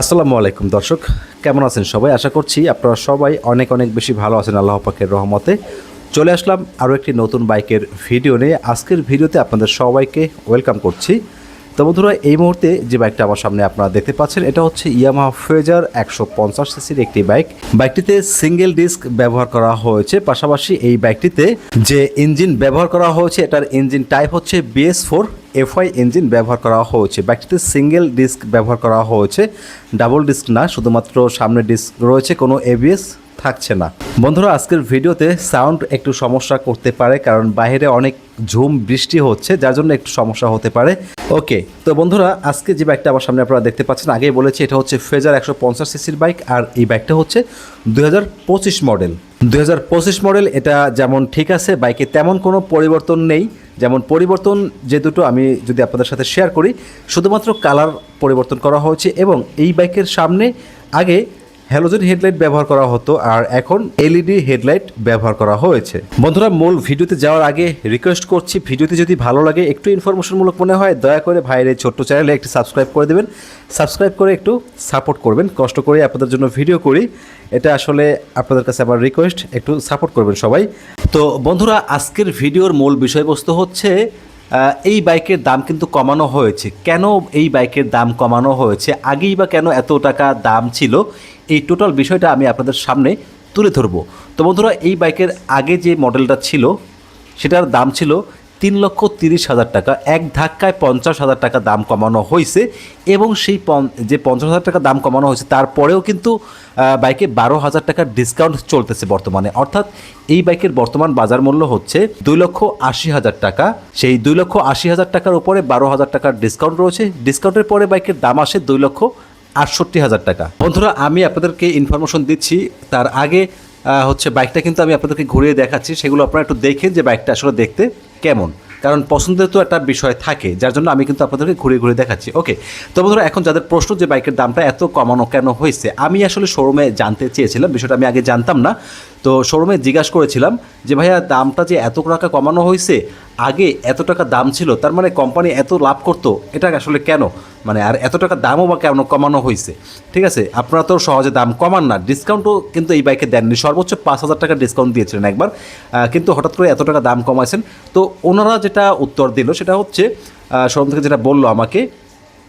আসসালামু আলাইকুম, দর্শক। কেমন আছেন সবাই? আশা করছি আপনারা সবাই অনেক অনেক বেশি ভালো আছেন আল্লাহ পাকের রহমতে। চলে আসলাম আরও একটি নতুন বাইকের ভিডিও নিয়ে। আজকের ভিডিওতে আপনাদের সবাইকে ওয়েলকাম করছি। তো বন্ধুরা, এই মুহূর্তে যে বাইকটা আমার সামনে আপনারা দেখতে পাচ্ছেন, এটা হচ্ছে ইয়ামাহা ফেজার একশো পঞ্চাশ সিসির একটি বাইক। বাইকটিতে সিঙ্গেল ডিস্ক ব্যবহার করা হয়েছে, পাশাপাশি এই বাইকটিতে যে ইঞ্জিন ব্যবহার করা হয়েছে, এটার ইঞ্জিন টাইপ হচ্ছে বিএস ফোর, এফআই ইঞ্জিন ব্যবহার করা হয়েছে। বাইকটিতে সিঙ্গেল ডিস্ক ব্যবহার করা হয়েছে, ডাবল ডিস্ক না, শুধুমাত্র সামনে ডিস্ক রয়েছে কোনো এবিএস থাকছে না। বন্ধুরা, আজকের ভিডিওতে সাউন্ড একটু সমস্যা করতে পারে, কারণ বাইরে অনেক ঝুম, বৃষ্টি হচ্ছে, যার জন্য একটু সমস্যা হতে পারে। ওকে, তো বন্ধুরা, আজকে যে বাইকটা আমার সামনে আপনারা দেখতে পাচ্ছেন, আগেই বলেছি, এটা হচ্ছে ফেজার একশো পঞ্চাশ সিসির বাইক আর এই বাইকটা হচ্ছে দুই হাজার পঁচিশ মডেল দুই হাজার পঁচিশ মডেল এটা যেমন ঠিক আছে বাইকে তেমন কোনো পরিবর্তন নেই। যেমন পরিবর্তন যে দুটো আমি যদি আপনাদের সাথে শেয়ার করি, শুধুমাত্র কালার পরিবর্তন করা হয়েছে, এবং এই বাইকের সামনে আগে হ্যালোজেন হেডলাইট ব্যবহার করা হতো আর এখন এলইডি হেডলাইট ব্যবহার করা হয়েছে। বন্ধুরা, মূল ভিডিওতে যাওয়ার আগে রিকোয়েস্ট করছি ভিডিওতে যদি ভালো লাগে, একটু ইনফরমেশনমূলক মনে হয়, দয়া করে ভাইয়ের এই ছোট্ট চ্যানেলে একটু সাবস্ক্রাইব করে দেবেন। সাবস্ক্রাইব করে একটু সাপোর্ট করবেন, কষ্ট করে আপনাদের জন্য ভিডিও করি। এটা আসলে আপনাদের কাছে আমার রিকোয়েস্ট একটু সাপোর্ট করবেন সবাই। তো বন্ধুরা, আজকের ভিডিওর মূল বিষয়বস্তু হচ্ছে এই বাইকের দাম কিন্তু কমানো হয়েছে। কেন এই বাইকের দাম কমানো হয়েছে? আগেই বা কেন এত টাকা দাম ছিল? এই টোটাল বিষয়টা আমি আপনাদের সামনে তুলে ধরবো। তো বন্ধুরা, এই বাইকের আগে যে মডেলটা ছিল, সেটার দাম ছিল তিন লক্ষ তিরিশ হাজার টাকা, এক ধাক্কায় পঞ্চাশ হাজার টাকা দাম কমানো হয়েছে এবং সেই যে পঞ্চাশ হাজার টাকা দাম কমানো হয়েছে, তারপরেও কিন্তু বাইকে বারো হাজার টাকার ডিসকাউন্ট চলতেছে বর্তমানে। অর্থাৎ এই বাইকের বর্তমান বাজার মূল্য হচ্ছে দুই লক্ষ আশি হাজার টাকা। সেই দুই লক্ষ আশি হাজার টাকার উপরে বারো হাজার টাকার ডিসকাউন্ট রয়েছে। ডিসকাউন্টের পরে বাইকের দাম আসে দুই লক্ষ আটষট্টি হাজার টাকা। বন্ধুরা, আমি আপনাদেরকে ইনফরমেশন দিচ্ছি। তার আগে হচ্ছে বাইকটা কিন্তু আমি আপনাদেরকে ঘুরিয়ে দেখাচ্ছি। সেগুলো আপনারা একটু দেখেন যে বাইকটা আসলে দেখতে কেমন? কারণ পছন্দের তো একটা বিষয় থাকে, যার জন্য আমি কিন্তু আপনাদেরকে ঘুরে ঘুরে দেখাচ্ছি। ওকে তো বন্ধুরা, এখন যাদের প্রশ্ন যে বাইকের দামটা এত কমানো কেন হয়েছে, আমি আসলে শোরুমে জানতে চেয়েছিলাম, বিষয়টা আমি আগে জানতাম না। তো শোরুমে জিজ্ঞাসা করেছিলাম যে, ভাইয়া, দামটা যে এত টাকা কমানো হয়েছে, আগে এত টাকা দাম ছিল, তার মানে কোম্পানি এত লাভ করতো, এটা আসলে কেন? মানে আর এত টাকা দামও বা কেন কমানো হয়েছে ঠিক আছে? আপনারা তো সহজে দাম কমান না। ডিসকাউন্টও কিন্তু এই বাইকে দেননি। সর্বোচ্চ পাঁচ হাজার টাকা ডিসকাউন্ট দিয়েছিলেন একবার। কিন্তু হঠাৎ করে এত টাকা দাম কমাইছেন। তো ওনারা যেটা উত্তর দিল সেটা হচ্ছে শোরুম থেকে যেটা বলল আমাকে,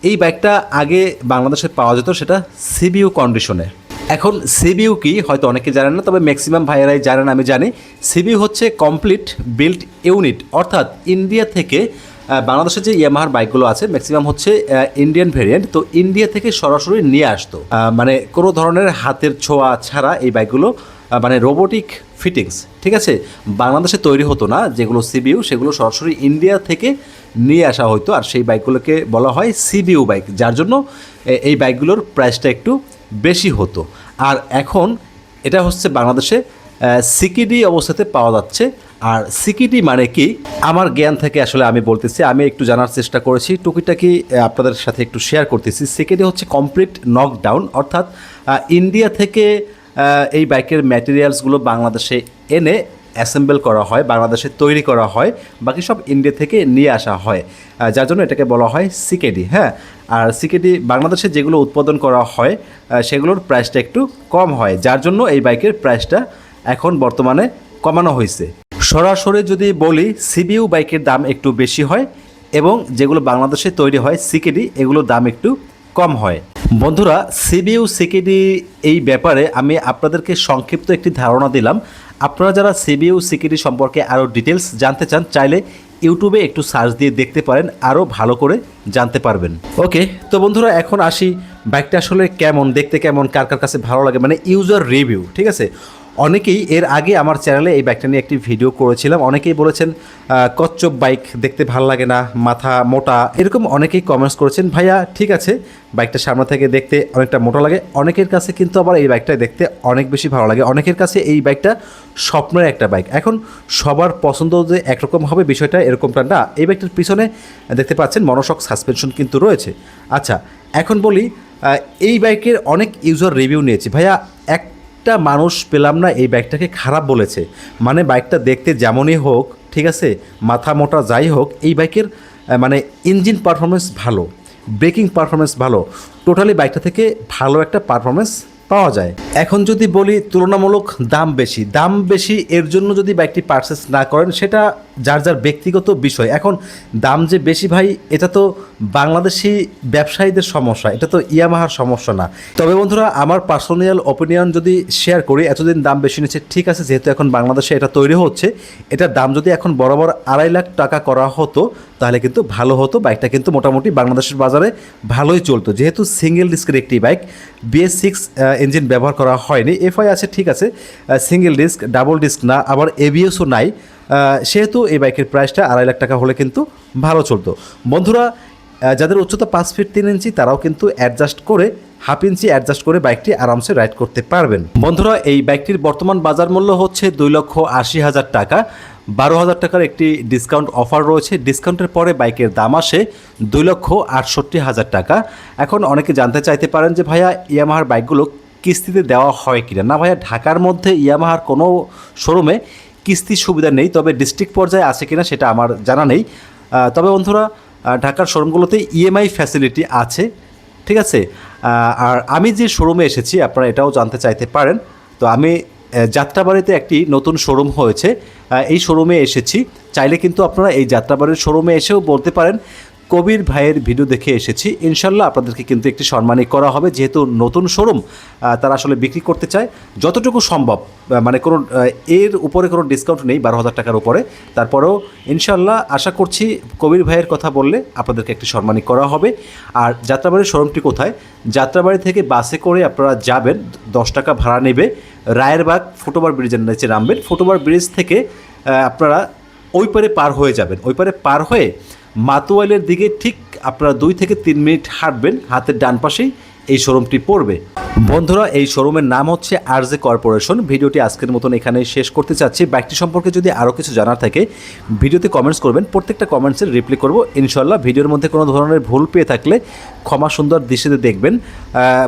এই বাইকটা আগে বাংলাদেশে পাওয়া যেত সেটা সিবিইউ কন্ডিশনে এখন সিবিইউ কি হয়তো অনেকে জানেন না, তবে ম্যাক্সিমাম ভাইয়েরাই জানেন, আমি জানি। সিবিউ হচ্ছে কমপ্লিট বিল্ট ইউনিট অর্থাৎ ইন্ডিয়া থেকে আহ, বাংলাদেশের যে ইয়ামাহার বাইকগুলো আছে ম্যাক্সিমাম হচ্ছে ইন্ডিয়ান ভেরিয়েন্ট তো ইন্ডিয়া থেকে সরাসরি নিয়ে আসতো। মানে কোনো ধরনের হাতের ছোঁয়া ছাড়া এই বাইকগুলো মানে রোবোটিক ফিটিংস ঠিক আছে? বাংলাদেশে তৈরি হতো না যেগুলো সিবিইউ সেগুলো সরাসরি ইন্ডিয়া থেকে নিয়ে আসা হতো আর সেই বাইকগুলোকে বলা হয় সিবিউ বাইক যার জন্য এই বাইকগুলোর প্রাইসটা একটু বেশি হতো। আর এখন এটা হচ্ছে বাংলাদেশে সিকিডি অবস্থাতে পাওয়া যাচ্ছে আর সিকিডি মানে কি? আমার জ্ঞান থেকে আসলে আমি বলতেছি, আমি একটু জানার চেষ্টা করেছি, টুকিটাকি আপনাদের সাথে একটু শেয়ার করতেছি। সিকিডি হচ্ছে কমপ্লিট নকডাউন অর্থাৎ ইন্ডিয়া থেকে এই বাইকের ম্যাটেরিয়ালসগুলো বাংলাদেশে এনে অ্যাসেম্বল করা হয়, বাংলাদেশে তৈরি করা হয়, বাকি সব ইন্ডিয়া থেকে নিয়ে আসা হয়। যার জন্য এটাকে বলা হয় সিকেডি হ্যাঁ? আর সিকেডি বাংলাদেশে যেগুলো উৎপাদন করা হয় সেগুলোর প্রাইসটা একটু কম হয়, যার জন্য এই বাইকের প্রাইসটা এখন বর্তমানে কমানো হয়েছে। সরাসরি যদি বলি সিবিইউ বাইকের দাম একটু বেশি হয় এবং যেগুলো বাংলাদেশে তৈরি হয় সিকেডি এগুলোর দাম একটু কম হয়। বন্ধুরা সিবিইউ সিকেডি এই ব্যাপারে আমি আপনাদেরকে সংক্ষিপ্ত একটি ধারণা দিলাম। আপনারা যারা সিবিইউ সিকিউরিটি সম্পর্কে আরও ডিটেলস জানতে চান, চাইলে ইউটিউবে একটু সার্চ দিয়ে দেখতে পারেন, আরও ভালো করে জানতে পারবেন। ওকে, তো বন্ধুরা, এখন আসি বাইকটা আসলে কেমন, দেখতে কেমন, কার কার কাছে ভালো লাগে মানে ইউজার রিভিউ ঠিক আছে? অনেকেই এর আগে আমার চ্যানেলে এই বাইকটা নিয়ে একটি ভিডিও করেছিলাম। অনেকেই বলেছেন আহ, কচ্ছপ বাইক দেখতে ভালো লাগে না মাথা মোটা। এরকম অনেকেই কমেন্টস করেছেন ভাইয়া ঠিক আছে বাইকটা সামনে থেকে দেখতে অনেকটা মোটা লাগে। অনেকের কাছে কিন্তু আবার এই বাইকটা দেখতে অনেক বেশি ভালো লাগে। অনেকের কাছে এই বাইকটা স্বপ্নের একটা বাইক এখন সবার পছন্দ যে একরকম হবে বিষয়টা এরকমটা না। এই বাইকটার পিছনে দেখতে পাচ্ছেন মনোশক সাসপেনশন কিন্তু রয়েছে। আচ্ছা এখন বলি এই বাইকের অনেক ইউজার রিভিউ নিয়েছি। ভাইয়া একটা মানুষ পেলাম না, এই বাইকটাকে খারাপ বলেছে। মানে বাইকটা দেখতে যেমনই হোক, ঠিক আছে, মাথা মোটা যাই হোক, এই বাইকের মানে ইঞ্জিন পারফরমেন্স ভালো ব্রেকিং পারফরমেন্স ভালো টোটালি বাইকটা থেকে ভালো একটা পারফরমেন্স পাওয়া যায়। এখন যদি বলি তুলনামূলক দাম বেশি দাম বেশি এর জন্য যদি বাইকটি পারচেস না করেন, সেটা যার যার ব্যক্তিগত বিষয়। এখন দাম যে বেশি ভাই, এটা তো বাংলাদেশি ব্যবসায়ীদের সমস্যা, এটা তো ইয়ামাহার সমস্যা না। তবে বন্ধুরা, আমার পার্সোনাল ওপিনিয়ন যদি শেয়ার করি, এতদিন দাম বেশি নিচ্ছে, ঠিক আছে, যেহেতু এখন বাংলাদেশে এটা তৈরি হচ্ছে এটার দাম যদি এখন বরাবর আড়াই লাখ টাকা করা হতো, তাহলে কিন্তু ভালো হতো বাইকটা কিন্তু মোটামুটি বাংলাদেশের বাজারে ভালোই চলতো। যেহেতু সিঙ্গেল ডিস্কের একটি বাইক বিএস সিক্স ইঞ্জিন ব্যবহার করা হয়নি। এফআই আছে, ঠিক আছে সিঙ্গেল ডিস্ক ডাবল ডিস্ক না, আবার এবিএসও নাই। সেহেতু এই বাইকের প্রাইসটা আড়াই লাখ টাকা হলে কিন্তু ভালো চলতো। বন্ধুরা যাদের উচ্চতা পাঁচ ফিট তিন ইঞ্চি, তারাও কিন্তু অ্যাডজাস্ট করে হাফ ইঞ্চি অ্যাডজাস্ট করে বাইকটি আরামসে রাইড করতে পারবেন। বন্ধুরা, এই বাইকটির বর্তমান বাজার মূল্য হচ্ছে দুই লক্ষ আশি হাজার টাকা। বারো হাজার টাকার একটি ডিসকাউন্ট অফার রয়েছে। ডিসকাউন্টের পরে বাইকের দাম আসে দুই লক্ষ আটষট্টি হাজার টাকা। এখন অনেকে জানতে চাইতে পারেন যে, ভাইয়া, ইয়ামাহার বাইকগুলো কিস্তিতে দেওয়া হয় কিনা? না ভাইয়া, ঢাকার মধ্যে ইয়ামাহার কোনো শোরুমে কিস্তির সুবিধা নেই, তবে ডিস্ট্রিক্ট পর্যায়ে আছে কিনা সেটা আমার জানা নেই। তবে বন্ধুরা ঢাকার শোরুমগুলোতে ইএমআই ফ্যাসিলিটি আছে, ঠিক আছে? আর আমি যে শোরুমে এসেছি, আপনারা এটাও জানতে চাইতে পারেন। তো আমি যাত্রাবাড়িতে একটি নতুন শোরুম হয়েছে। এই শোরুমে এসেছি। চাইলে কিন্তু আপনারা এই যাত্রাবাড়ির শোরুমে এসেও বলতে পারেন কবির ভাইয়ের ভিডিও দেখে এসেছি। ইনশাল্লাহ আপনাদেরকে কিন্তু একটি সম্মানিক করা হবে, যেহেতু নতুন শোরুম তারা আসলে বিক্রি করতে চায়। যতটুকু সম্ভব মানে কোনো এর উপরে কোনো ডিসকাউন্ট নেই, বারো হাজার টাকার উপরে। তারপরেও ইনশাল্লাহ আশা করছি কবির ভাইয়ের কথা বললে আপনাদেরকে একটি সম্মানিক করা হবে। আর যাত্রাবাড়ির শোরুমটি কোথায়? যাত্রাবাড়ি থেকে বাসে করে আপনারা যাবেন, দশ টাকা ভাড়া নেবে। রায়েরবাগ ফুটওভার ব্রিজের নিচে নামবেন। ফুটওভার ব্রিজ থেকে আপনারা ওই পারে পার হয়ে যাবেন। ওই পারে পার হয়ে মাতুয়াইলের দিকে ঠিক আপনারা দুই থেকে তিন মিনিট হাঁটবেন, হাতের ডান পাশেই এই শোরুমটি পড়বে। বন্ধুরা, এই শোরুমের নাম হচ্ছে আরজে কর্পোরেশন। ভিডিওটি আজকের মতন এখানে শেষ করতে চাচ্ছি। বাইকটি সম্পর্কে যদি আরও কিছু জানার থাকে, ভিডিওতে কমেন্টস করবেন, প্রত্যেকটা কমেন্টসের রিপ্লাই করব। ইনশাল্লাহ ভিডিওর মধ্যে কোনো ধরনের ভুল পেয়ে থাকলে ক্ষমা সুন্দর দৃষ্টিতে দেখবেন।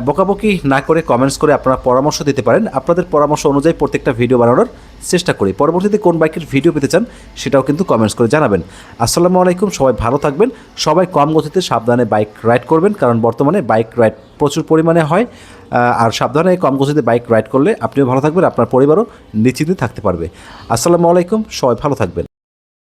বকাবকি না করে কমেন্টস করে আপনারা পরামর্শ দিতে পারেন। আপনাদের পরামর্শ অনুযায়ী প্রত্যেকটা ভিডিও বানানোর চেষ্টা করি। পরবর্তীতে কোন বাইকের ভিডিও পেতে চান, সেটাও কিন্তু কমেন্টস করে জানাবেন। আসসালামু আলাইকুম, সবাই ভালো থাকবেন। সবাই কম গতিতে সাবধানে বাইক রাইড করবেন, কারণ বর্তমানে বাইক রাইড প্রচুর পরিমাণে হয়। আর সাবধানে কম গতিতে বাইক রাইড করলে আপনিও ভালো থাকবেন, আপনার পরিবারও নিশ্চিন্তে থাকতে পারবে। আসসালামু আলাইকুম, সবাই ভালো থাকবেন।